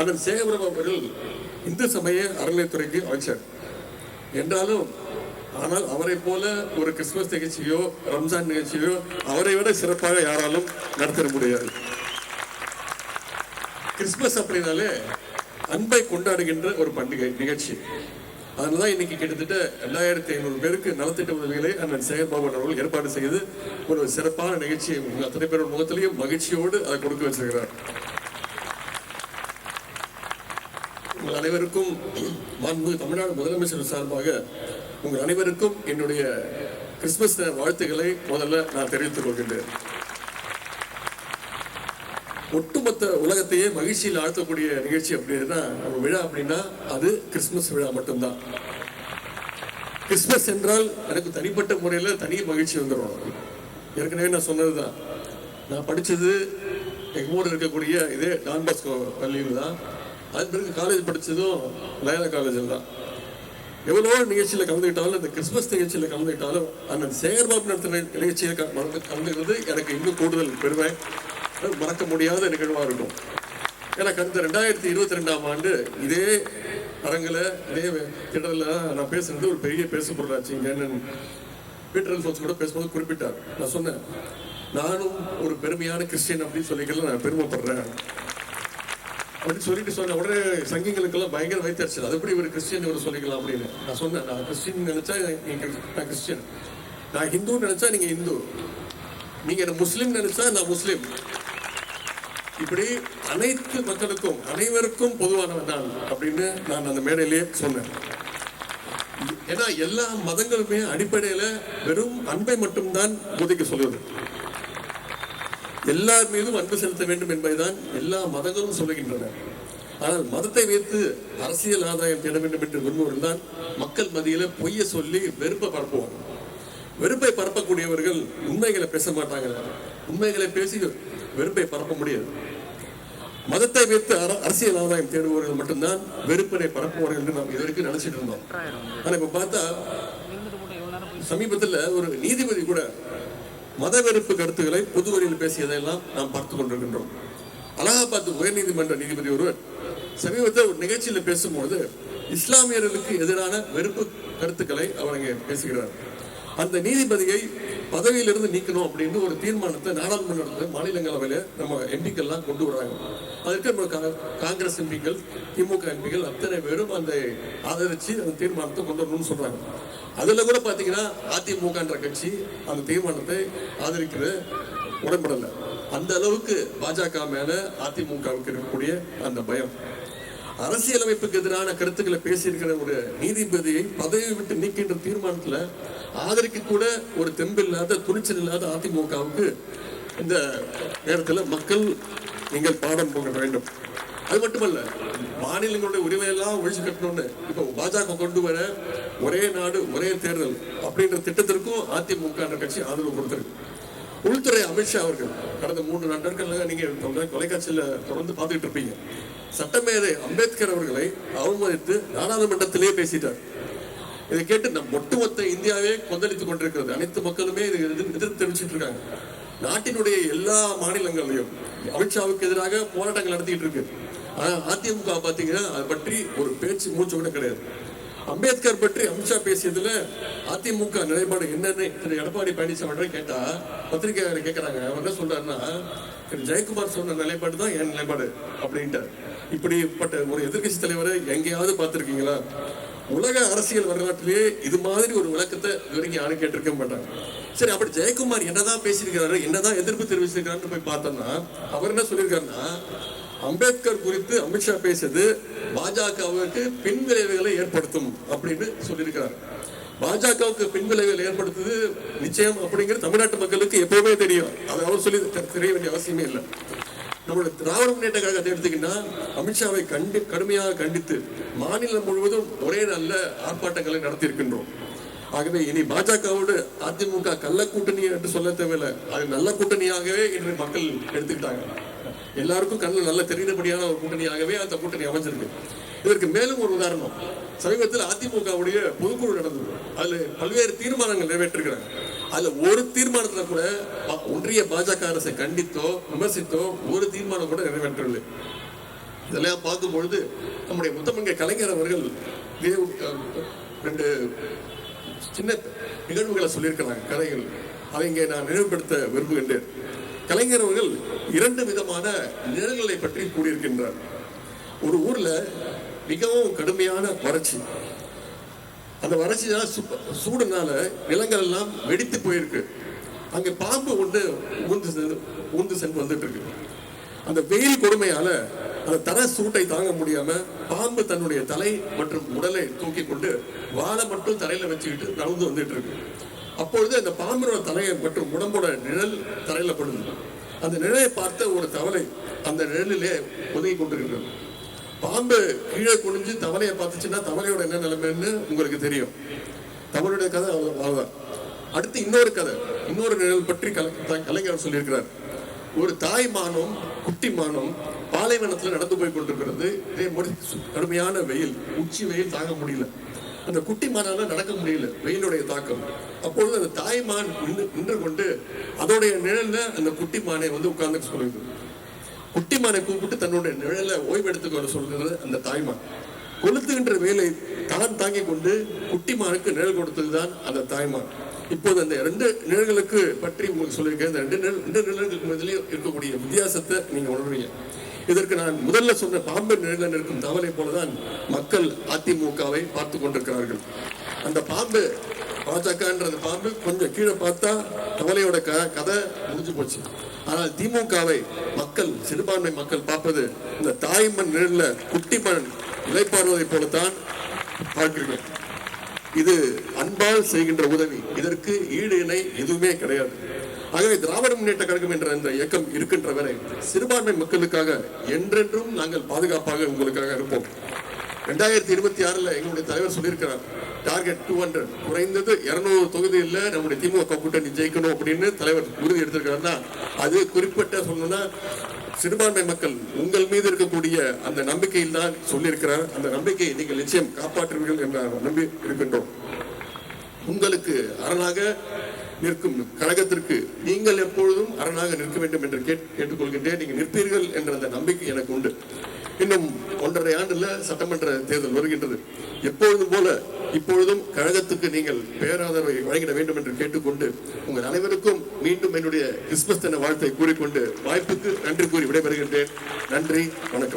அதன் சேகரம் அவர்கள் இந்து சமய அறநிலைத்துறைக்கு அமைச்சர். என்றாலும் ஆனால் அவரை போல ஒரு கிறிஸ்துமஸ் நிகழ்ச்சியோ ரம்ஜான் நிகழ்ச்சியோ அவரை விட சிறப்பாக யாராலும் நடத்திட முடியாது. கிறிஸ்துமஸ் அப்படின்னாலே அன்பை கொண்டாடுகின்ற ஒரு பண்டிகை நிகழ்ச்சி. அதனால இன்னைக்கு கிட்டத்தட்ட ரெண்டாயிரத்தி ஐநூறு பேருக்கு நலத்திட்ட உதவிகளை அண்ணன் சேகர்பாபு அவர்கள் ஏற்பாடு செய்து ஒரு சிறப்பான நிகழ்ச்சியை அத்தனை பேரோட முகத்திலையும் மகிழ்ச்சியோடு அதை கொடுக்க வச்சிருக்கிறார். உங்கள் அனைவருக்கும் மாண்பு தமிழ்நாடு முதலமைச்சர் சார்பாக உங்கள் அனைவருக்கும் என்னுடைய கிறிஸ்துமஸ் வாழ்த்துக்களை முதல்ல நான் தெரிவித்துக் கொள்கின்றேன். ஒட்டுமொத்த உலகத்தையே மகிழ்ச்சியில் ஆழ்த்தக்கூடிய நிகழ்ச்சி அப்படின்னா நம்ம விழா அப்படின்னா அது கிறிஸ்துமஸ் விழா மட்டும்தான். கிறிஸ்துமஸ் என்றால் எனக்கு தனிப்பட்ட முறையில் தனி மகிழ்ச்சி வந்துடும். ஏற்கனவே நான் சொன்னதுதான். நான் படிச்சது எங்கள் ஊரில் இருக்கக்கூடிய இதே டான் பாஸ்கோ பள்ளியில் தான் அது பிறகு காலேஜ் படித்ததும் லயலா காலேஜில் தான். எவ்வளவோ நிகழ்ச்சியில் கலந்துக்கிட்டாலும் இந்த கிறிஸ்மஸ் நிகழ்ச்சியில் கலந்துக்கிட்டாலும் அண்ணன் சேகர்பாபு நடத்தின நிகழ்ச்சியில் மறந்து கலந்துக்கிறது எனக்கு இன்னும் கூடுதல் பெருமை. மறக்க முடியாத நிகழ்வாக இருக்கும். ஏன்னா கடந்த ரெண்டாயிரத்தி இருபத்தி ரெண்டாம் ஆண்டு இதே அரங்கில் இதே திடலில் நான் பேசுனது ஒரு பெரிய பேசு பொருளாச்சு இங்கே பீட்டர் அல்ஃபோன்ஸ் கூட பேசும்போது குறிப்பிட்டார். நான் சொன்னேன் நானும் ஒரு பெருமையான கிறிஸ்டியன் அப்படின்னு சொல்லிக்கல நான் பெருமைப்படுறேன். அப்படின்னு சொல்லிட்டு சொன்ன உடனே சங்கிகளுக்கெல்லாம் பயங்கர வைத்தறிச்சல் அது எப்படி ஒரு கிறிஸ்டியன் இவர் சொல்லிக்கலாம் அப்படின்னு. நான் சொன்னேன் நான் கிறிஸ்டின் நினைச்சா நான் கிறிஸ்டியன். நான் ஹிந்து நினைச்சா நீங்க இந்து நீங்க என்ன முஸ்லீம் நினைச்சா நான் முஸ்லீம். இப்படி அனைத்து மக்களுக்கும் அனைவருக்கும் பொதுவானவன் நான் அப்படின்னு நான் அந்த மேடையிலேயே சொன்னேன். ஏன்னா எல்லா மதங்களுமே அடிப்படையில வெறும் அன்பை மட்டும்தான் போதிக்க சொல்லுவது எல்லார் மீதும் அன்பு செலுத்த வேண்டும் என்பதுதான் எல்லா மதங்களும் சொல்லுகின்றன. ஆனால் மதத்தை வைத்து அரசியல் ஆதாயம் தேட வேண்டும் என்று விரும்புவர்கள் தான் மக்கள் மத்தியில பொய்ய சொல்லி வெறுப்பை பரப்புவாங்க. வெறுப்பை பரப்பக்கூடியவர்கள் உண்மைகளை பேச மாட்டாங்க. உண்மைகளை பேசி வெறுப்பை பரப்ப முடியாது. மதத்தை வைத்து அர- அரசியல் ஆதாயம் தேடுபவர்கள் மட்டும்தான் வெறுப்பினை பரப்புவார்கள் என்று நாம் இதுவரைக்கும் நினைச்சிட்டு இருந்தோம். ஆனா இப்ப பார்த்தா சமீபத்தில் ஒரு நீதிபதி கூட மத வெறுப்பு கருத்துக்களை பொதுவெளியில் பேசியதையெல்லாம் நாம் பார்த்து கொண்டிருக்கின்றோம். அலகாபாத் உயர்நீதிமன்ற நீதிபதி ஒருவர் சமீபத்தில் ஒரு நிகழ்ச்சியில் பேசும்போது இஸ்லாமியர்களுக்கு எதிரான வெறுப்பு கருத்துக்களை அவர் அங்கே பேசுகிறார். அந்த நீதிபதியை பதவியிலிருந்து நீக்கணும் அப்படின்னு ஒரு தீர்மானத்தை நாடாளுமன்றத்தில் மாநிலங்களவையில நம்ம எம்பிக்கள்லாம் கொண்டு வராங்க. அதற்கு நம்ம காங்கிரஸ் எம்பிக்கள் திமுக எம்பிக்கள் அத்தனை பேரும் அந்த ஆதரிச்சு அந்த தீர்மானத்தை கொண்டு வரணும்னு சொல்றாங்க. அதுல கூட பாத்தீங்கன்னா அதிமுகன்ற கட்சி அந்த தீர்மானத்தை ஆதரிக்கிற உடன்படலை. அந்த அளவுக்கு பாஜக மேல அதிமுகவுக்கு இருக்கக்கூடிய அந்த பயம். அரசியலமைப்புக்கு எதிரான கருத்துக்களை பேசியிருக்கிற ஒரு நீதிபதியை பதவி விட்டு நீக்கின்ற தீர்மானத்துல ஆதரிக்க கூட ஒரு தெம்பில்லாத துணிச்சல் இல்லாத அதிமுகவுக்கு இந்த நேரத்தில் மக்கள் நீங்கள் பாடம் போக வேண்டும். அது மட்டுமல்ல மாநிலங்களுடைய உரிமையெல்லாம் ஒழிச்சு கட்டணும்னு இப்போ பாஜக கொண்டு வர ஒரே நாடு ஒரே தேர்தல் அப்படின்ற திட்டத்திற்கும் அதிமுக கட்சி ஆதரவு கொடுத்திருக்கு. உள்துறை அமித்ஷா அவர்கள் கடந்த மூன்று நாட்கள் நீங்க தொலைக்காட்சியில் தொடர்ந்து பார்த்துட்டு இருப்பீங்க. சட்டமேதை அம்பேத்கர் அவர்களை அவமதித்து நாடாளுமன்றத்திலேயே பேசிட்டார். இதை கேட்டு நம் ஒட்டுமொத்த இந்தியாவே கொந்தளித்துக் கொண்டிருக்கிறது. அனைத்து மக்களுமே இது எதிர்- எதிர்த்து தெரிவிச்சிட்டு இருக்காங்க. நாட்டினுடைய எல்லா மாநிலங்களையும் அமித்ஷாவுக்கு எதிராக போராட்டங்கள் நடத்திட்டு இருக்கு. ஆனால் அதிமுக பார்த்தீங்கன்னா அதை பற்றி ஒரு பேச்சு மூச்சு கூட கிடையாது. அம்பேத்கர் பற்றி அமித்ஷா பேசியதுல அதிமுக நிலைப்பாடு என்னன்னு திரு எடப்பாடி பழனிசாமி கேட்டா பத்திரிகையாளர் கேட்கிறாங்க அவர் என்ன சொல்றாருன்னா திரு. ஜெயக்குமார் சொன்ன நிலைப்பாடு தான் என் நிலைப்பாடு அப்படின்ட்டு இப்படிப்பட்ட ஒரு எதிர்க்கட்சி தலைவரை எங்கேயாவது பார்த்துருக்கீங்களா? உலக அரசியல் வரலாற்றிலேயே இது மாதிரி ஒரு விளக்கத்தை இதுவரைக்கும் யாரும் கேட்டிருக்க மாட்டாங்க. சரி அப்படி ஜெயக்குமார் என்னதான் பேசியிருக்கிறாரு என்னதான் எதிர்ப்பு தெரிவிச்சிருக்காருன்னு போய் பார்த்தோம்னா அவர் என்ன சொல்லியிருக்காருன்னா அம்பேத்கர் குறித்து அமித்ஷா பேசியது பாஜகவுக்கு பின் விளைவுகளை ஏற்படுத்தும் அப்படின்னு சொல்லியிருக்கிறார். பாஜகவுக்கு பின் விளைவுகள் ஏற்படுத்துது நிச்சயம் அப்படிங்கிறது தமிழ்நாட்டு மக்களுக்கு எப்பவுமே தெரியும். அதை அவர் சொல்லி தெரிய வேண்டிய அவசியமே இல்லை. நம்மளுடைய திராவிட முன்னேற்ற கழகத்தை எடுத்துக்கிட்டா அமித்ஷாவை கண்டி கடுமையாக கண்டித்து மாநிலம் முழுவதும் ஒரே நல்ல ஆர்ப்பாட்டங்களை நடத்தி இருக்கின்றோம் ஆகவே இனி பாஜகவோடு அதிமுக கள்ள கூட்டணி என்று சொல்ல தேவையில்லை. அது நல்ல கூட்டணியாகவே இன்று மக்கள் எடுத்துக்கிட்டாங்க. எல்லாருக்கும் கண்ணில் நல்ல தெரிந்தபடியான ஒரு கூட்டணியாகவே அந்த கூட்டணி அமைஞ்சிருக்கு. இதற்கு மேலும் ஒரு உதாரணம். சமீபத்தில் அதிமுகவுடைய பொதுக்குழு நடந்தது. அதுல பல்வேறு தீர்மானங்கள் நிறைவேற்றிருக்கிறாங்க. அதுல ஒரு தீர்மானத்துல கூட ஒன்றிய பாஜக அரசை கண்டித்தோ விமர்சித்தோ ஒரு தீர்மானம் கூட நிறைவேற்றவில்லை. இதெல்லாம் பார்க்கும் பொழுது நம்முடைய முத்தமிழ் கலைஞர் அவர்கள் ரெண்டு சின்ன நிகழ்வுகளை சொல்லியிருக்கிறாங்க கதைகள். அதை இங்கே நான் நினைவுபடுத்த விரும்புகின்றேன். கலைஞர் அவர்கள் இரண்டு விதமான நிழல்களை பற்றி கூறியிருக்கின்றார். ஒரு ஊர்ல மிகவும் கடுமையான வறட்சி. அந்த வறட்சியால சூடுனால நிலங்கள் எல்லாம் வெடித்து போயிருக்கு. அங்க பாம்பு ஒன்று ஊந்து சென்று- ஊந்து சென்று வந்துட்டு இருக்கு அந்த வெயில் கொடுமையால அந்த தர சூட்டை தாங்க முடியாம பாம்பு தன்னுடைய தலை மற்றும் உடலை தூக்கி கொண்டு வாழை மட்டும் தரையில வச்சுக்கிட்டு நடந்து வந்துட்டு இருக்கு அப்பொழுது அந்த பாம்பினோட தலையை மற்றும் உடம்போட நிழல் தரையில படுது. அந்த நிழலை பார்த்த ஒரு தவளை அந்த நிழலிலே ஒதுங்கி கொண்டிருக்கிறது. பாம்பு கீழே குனிஞ்சு தவளையை பார்த்துச்சுன்னா தவளையோட என்ன நிலைமைன்னு உங்களுக்கு தெரியும். தவளுடைய கதை அவ்வளவு- அவ்வளவுதான். அடுத்து இன்னொரு கதை இன்னொரு நிழல் பற்றி கலைஞர் சொல்லியிருக்கிறார். ஒரு தாய் மானும் குட்டி மானும் பாலைவனத்துல நடந்து போய் கொண்டிருக்கிறது. இதே மாதிரி கடுமையான வெயில் உச்சி வெயில் தாங்க முடியல. அந்த குட்டி மானால நடக்க முடியல. வெயிலுடைய தாக்கம். அப்பொழுது அந்த தாய்மான் நின்று கொண்டு அதோடைய நிழல்ல அந்த குட்டி மானை வந்து உட்கார்ந்து சொல்லுது. குட்டி மானை கூப்பிட்டு தன்னுடைய நிழல ஓய்வெடுத்துக்கொள்ள சொல்கிறது அந்த தாய்மான். கொளுத்துகின்ற வேலை தான் தாங்கி கொண்டு குட்டி மானுக்கு நிழல் கொடுத்ததுதான் அந்த தாய்மான். இப்போது அந்த ரெண்டு நிழல்களுக்கு பற்றி உங்களுக்கு சொல்லியிருக்கேன். இந்த ரெண்டு நிழல் ரெண்டு நிழல்களுக்கு மத்தியிலையும் இருக்கக்கூடிய வித்தியாசத்தை நீங்க உணர்வீங்க. இதற்கு நான் முதல்ல சொன்ன பாம்பு நிழலில் நிற்கும் தவளை போலதான் மக்கள் அதிமுகவை பார்த்து கொண்டிருக்கிறார்கள். அந்த பாம்பு பாஜகன்ற பாம்பு கொஞ்சம் கீழே பார்த்தா தவளையோட க கதை முடிஞ்சு போச்சு. ஆனால் திமுகவை மக்கள் சிறுபான்மை மக்கள் பார்ப்பது இந்த தாய்மண் குட்டி குட்டிமண் இலைப்பாறுவதை போலத்தான் பார்க்கிறீர்கள். இது அன்பால் செய்கின்ற உதவி. இதற்கு ஈடு இணை எதுவுமே கிடையாது. ஆகவே திராவிட முன்னேற்ற கழகம் என்ற இந்த இயக்கம் இருக்கின்ற வரை சிறுபான்மை மக்களுக்காக என்றென்றும் நாங்கள் பாதுகாப்பாக உங்களுக்காக இருப்போம். ரெண்டாயிரத்தி இருபத்தி ஆறுல எங்களுடைய தலைவர் சொல்லியிருக்கிறார் டார்கெட் டூ ஹண்ட்ரட் குறைந்தது இருநூறு தொகுதியில் நம்முடைய திமுக கூட்டணி ஜெயிக்கணும் அப்படின்னு தலைவர் உறுதி எடுத்திருக்காருன்னா அது குறிப்பிட்ட சொல்லணும்னா சிறுபான்மை மக்கள் உங்கள் மீது இருக்கக்கூடிய அந்த நம்பிக்கையில் தான் சொல்லியிருக்கிறார். அந்த நம்பிக்கையை நீங்கள் நிச்சயம் காப்பாற்றுவீர்கள் என்ற நம்பி இருக்கின்றோம். உங்களுக்கு அரணாக நிற்கும் கழகத்திற்கு நீங்கள் எப்பொழுதும் அரணாக நிற்க வேண்டும் என்று கேட்டுக்கொள்கின்றேன். நீங்கள் நிற்பீர்கள் என்ற அந்த நம்பிக்கை எனக்கு உண்டு. இன்னும் ஒன்றரை ஆண்டுல சட்டமன்ற தேர்தல் வருகின்றது. எப்பொழுதும் போல இப்பொழுதும் கழகத்துக்கு நீங்கள் பேராதரவை வழங்கிட வேண்டும் என்று கேட்டுக்கொண்டு உங்கள் அனைவருக்கும் மீண்டும் என்னுடைய கிறிஸ்துமஸ் தின வாழ்த்தை கூறிக்கொண்டு வாய்ப்புக்கு நன்றி கூறி விடைபெறுகின்றேன். நன்றி வணக்கம்.